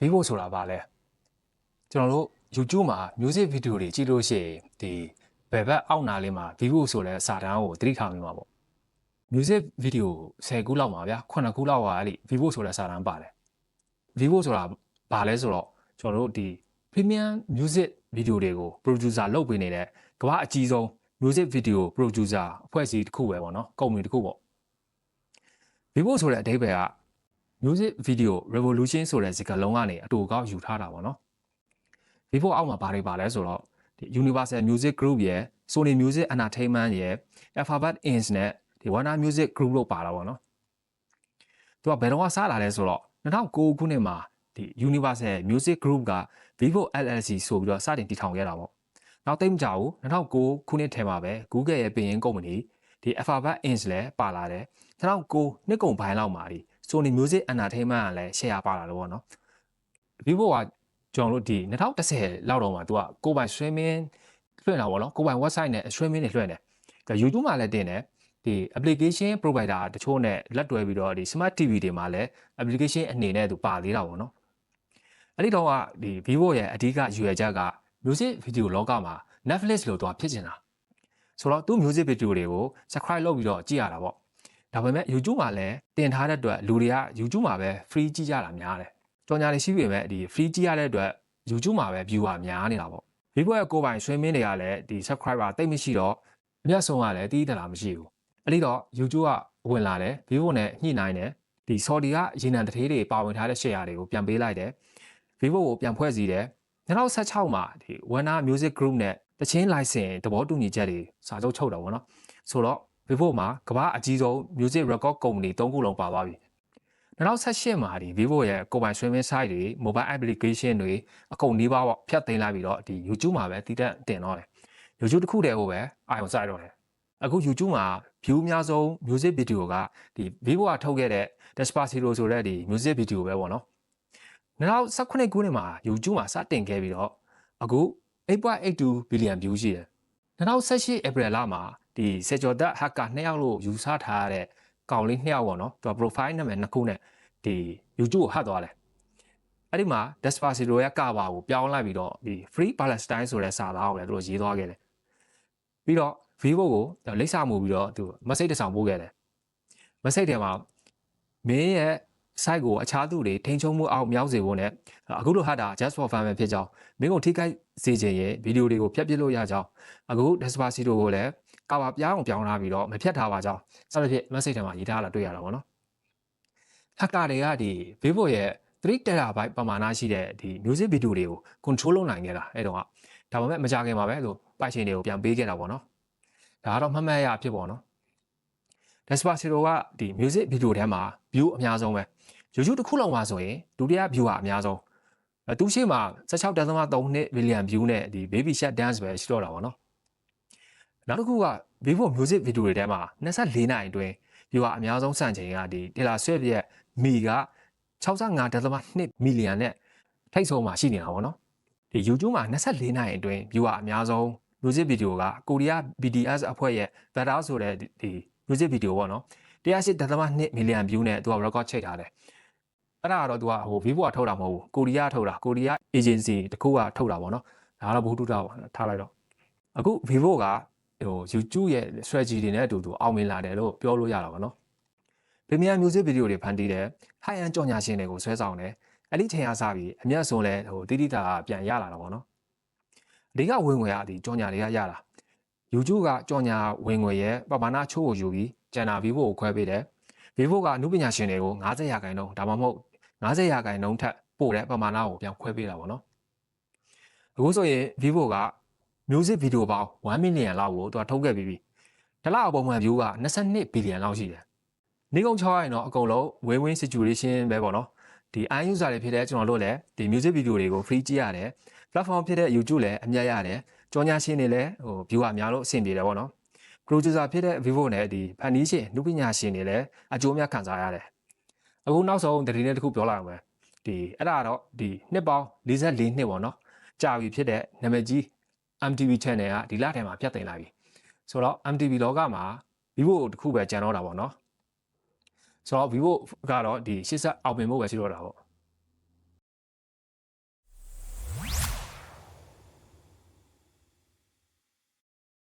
vivo ဆိုတာဘာလဲကျွန်တော်တို့ YouTube မှာ music video တွေကြည့်လို့ရှိရင်ဒီဘယ်ဘက်အောက်နာလေးမှာ vivo ဆိုတဲ့စာတန်းကိုသတိထားမိမှာပေါ့ music video 10ခုလောက်ပါဗျာ9ခုလောက်ကအဲ့ဒီ vivo ဆိုတဲ့စာတန်းပါတယ် vivo ဆိုတာဘာလဲဆိုတော့ကျွန်တော်တို့ဒီ premium music video တွေကို producer လုပ်ပေးနေတဲ့ကမ္ဘာအကြီးဆုံး music video producer အဖွဲ့အစည်းတစ်ခုပဲပေါ့နော်ကုမ္ပဏီတစ်ခုပေါ့ vivo ဆိုတဲ့အဓိပ္ပာယ်က music video revolution ဆိုတဲ့စကားလုံးကနေအတူကောက်ယူထားတာပေါ့နော် vivo အောက်မှာဘာတွေပါလဲဆိုတော့ဒီ universal music group ရယ် sony music entertainment ရယ် alphabet inc နဲ့ဒီ warner music group လို့ပါတာပေါ့နော်သူကဘယ်တော့စလာလဲဆိုတော့2009ခုနှစ်မှာဒီ universal music group က vivo llc ဆိုပြီးတော့စတင်တည်ထောင်ခဲ့တာပေါ့နောက်သိမ့်မကြဘူး2009ခုနှစ်ထဲမှာပဲ google ရဲ့ပြင်ရင်ကုမ္ပဏီဒီ alphabet inc လည်းပါလာတယ်2009နှစ်ကုန်ပိုင်းလောက်မှာဒီ Sony Music Entertainment ကလည်း share ပါလာလို့ပေါ့နော် Vivo ကကျွန်တော်တို့ဒီ2010လောက်တော့မှသူကကိုယ်ပိုင် streaming လွှင့်တာပေါ့နော်ကိုယ်ပိုင် website နဲ့ streaming တွေလွှင့်တယ်ဒါ YouTube မှာလည်းတင်တယ်ဒီ application provider တချို့နဲ့လက်တွဲပြီးတော့ဒီ smart TV တွေမှာလည်း application အနေနဲ့သူပါသေးတာပေါ့နော်အဲ့ဒီတော့ကဒီ Vivo ရဲ့အဓိကရွယ်ချက်က music video လောကမှာ Netflix လို့သူကဖြစ်နေတာဆိုတော့သူ music video တွေကို subscribe လုပ်ပြီးတော့ကြည့်ရတာပေါ့ ဒါပေမဲ့ YouTube မှာလည်းတင်ထားတဲ့အတွက်လူတွေက YouTube မှာပဲ free ကြည့်ကြတာများတယ်ကြော်ညာတွေရှိပေမဲ့ဒီ free ကြည့်ရတဲ့အတွက် YouTube မှာပဲ view ကများနေတာပေါ့ Vivo ရဲ့ကိုယ်ပိုင် streaming တွေကလည်းဒီ subscriber တိတ်မရှိတော့အမြတ်ဆုံးကလည်းတီးတလာမရှိဘူးအဲ့ဒီတော့ YouTube ကဝင်လာတယ် Vivo နဲ့ညှိနှိုင်းတယ်ဒီ Saudi ကရေနံတထေးတွေပါဝင်ထားတဲ့ share တွေကိုပြန်ပေးလိုက်တယ် Vivo ကိုပြန်ဖွဲ့စည်းတယ်2016မှာဒီ Warner Music Group နဲ့တချင်း license သဘောတူညီချက်တွေစာချုပ်ချုပ်တာပေါ့နော်ဆိုတော့ Vivo မှာကမ္ဘာအကြီးဆုံး music record company ၃ခုလုံးပါသွားပြီ2018မှာဒီ Vivo ရဲ့ကိုယ်ပိုင် streaming site တွေ mobile application တွေအကုန်နှီးပါပေါ့ဖြတ်သိမ်းလိုက်ပြီးတော့ဒီ YouTube မှာပဲတည်တက်တင်တော့တယ် YouTube တစ်ခုတည်းကိုပဲအာရုံစိုက်တော့တယ်အခု YouTube မှာ view အများဆုံး music video ကဒီ Vivo ကထုတ်ခဲ့တဲ့ Despacito ဆိုတဲ့ဒီ music video ပဲပေါ့နော်2018ခုနှစ်မှာ YouTube မှာစတင်ခဲ့ပြီးတော့အခု8.82 billion view ရှိတယ်2018 April လမှာ ဒီစေကျော်သက် hacker နှစ်ယောက်လို့ယူဆထားရတဲ့ကောင်လေးနှစ်ယောက်ပေါ့နော်သူက profile နာမည်နှစ်ခုနဲ့ဒီ YouTube ကိုဟတ်သွားတယ်အဲ့ဒီမှာ Despacito ရဲ့ကဘာကိုပြောင်းလိုက်ပြီးတော့ဒီ Free Palestine ဆိုတဲ့စာသားကိုလည်းသူတို့ရေးသွားခဲ့တယ်ပြီးတော့ Vivo ကိုလိပ်စာမှုပြီးတော့သူ message တစ်ဆောင်ပို့ခဲ့တယ် message ထဲမှာမင်းရဲ့ site ကိုအခြားသူတွေထိန်းချုပ်မှုအောက်မြောက်စေဖို့နဲ့အခုလိုဟာတာ just for fun ပဲဖြစ်ကြောင်းမင်းကိုထိခိုက်စေခြင်းရဲ့ဗီဒီယိုတွေကိုဖျက်ပစ်လို့ရကြောင်းအခု Despacito ကိုလည်း ကာဘာပြောင်းအောင်ပြောင်းလာပြီးတော့မဖြတ်ထားပါကြောင်းစသဖြင့် message ထဲမှာရေးထားတာတွေ့ရတာပေါ့နော် hacker တွေကဒီ Vivo ရဲ့3 terabyte ပမာဏရှိတဲ့ဒီ music video တွေကို control လုပ်နိုင်ခဲ့တာအဲ့တော့ကဒါပေမဲ့မကြခင်ပါပဲလို့ပိုက်ရှင်တွေကိုပြန်ပေးခဲ့တာပေါ့နော်ဒါကတော့မှတ်မှတ်ရဖြစ်ပေါ့နော် Despacito ကဒီ music video ထဲမှာ view အများဆုံးပဲ YouTube တစ်ခုလုံးမှာဆိုရင်ဒုတိယ view ကအများဆုံးအဲသူရှိမှာ16.3 billion view နဲ့ဒီ baby shark dance ပဲရှိတော့တာပေါ့နော် နောက်တစ်ခုက Vivo music video တွေထဲမှာ24နိုင်အတွင်း view ကအများဆုံးစံချိန်ကဒီ Taylor Swift ရဲ့မီက65.2 million နဲ့ထိတ်ဆုံးမှာရှိနေတာပေါ့နော်ဒီ YouTube မှာ24နိုင်အတွင်း view ကအများဆုံး music video ကကိုရီးယား BTS အဖွဲ့ရဲ့ Better ဆိုတဲ့ဒီ music video ပေါ့နော်108.2 million view နဲ့သူက record ချိန်ထားတယ်အဲ့ဒါကတော့သူကဟို Vivo ကထုတ်တာမဟုတ်ဘူးကိုရီးယားထုတ်တာကိုရီးယား agency တခုကထုတ်တာပေါ့နော်ဒါကတော့ဘူးတူတာပေါ့ထားလိုက်တော့အခု Vivo က ဟို YouTube ရဲ့ strategy တွေနဲ့အတူတူအောင်မြင်လာတယ်လို့ပြောလို့ရတာပါနော် Premium Music Video တွေဖန်တီးတယ် High End ကြော်ညာရှင်တွေကိုဆွဲဆောင်တယ်အဲ့ဒီချိန်ကစပြီးအမျက်ဆုံးလဲဟိုတိတိတာပြန်ရလာတာပေါ့နော်အဓိကဝင်ငွေကဒီကြော်ညာတွေကရတာ YouTube ကကြော်ညာဝင်ငွေရဲ့ပမာဏချို့ကိုယူပြီးကျန်တာ Vivo ကိုခွဲပေးတယ် Vivo ကနုပညာရှင်တွေကို90ရာခိုင်နှုန်းဒါမှမဟုတ်90ရာခိုင်နှုန်းထက်ပို့တဲ့ပမာဏကိုပြန်ခွဲပေးတာပေါ့နော်အခုဆိုရင် Vivo က music video ပေါင်း1 million လောက်ကိုသူကထုတ်ခဲ့ပြီးပြီ။တစ်လအပုံမှန် view က22 billion လောက်ရှိတယ်။နေကုန်း6ရရင်တော့အကုန်လုံး win win situation ပဲပေါ့နော်။ဒီ i user တွေဖြစ်တဲ့ကျွန်တော်တို့လည်းဒီ music video တွေကို free ကြည့်ရတယ်။ platform ဖြစ်တဲ့ YouTube လည်းအမြတ်ရတယ်။ကြော်ညာရှင်တွေလည်းဟို view အများလို့အဆင်ပြေတယ်ပေါ့နော်။ producer ဖြစ်တဲ့ Vivo နဲ့ဒီဖန်တီးရှင်လူပညာရှင်တွေလည်းအကျိုးများခံစားရတယ်။အခုနောက်ဆုံးသတင်းလေးတစ်ခုပြောလိုက်အောင်ပဲ။ဒီအဲ့ဒါတော့ဒီနှစ်ပေါင်း44နှစ်ပေါ့နော်။ကြာပြီဖြစ်တဲ့နာမည်ကြီး MTV channel ကဒီလထဲမှာပြတ်သိမ်းလိုက်ပြီဆိုတော့ MTV လောကမှာ Vivo တခုပဲကြံတော့တာပေါ့နော်ဆိုတော့ Vivo ကတော့ဒီရှစ်ဆက်အောင်ပင်ဖို့ပဲရှိတော့တာပေါ့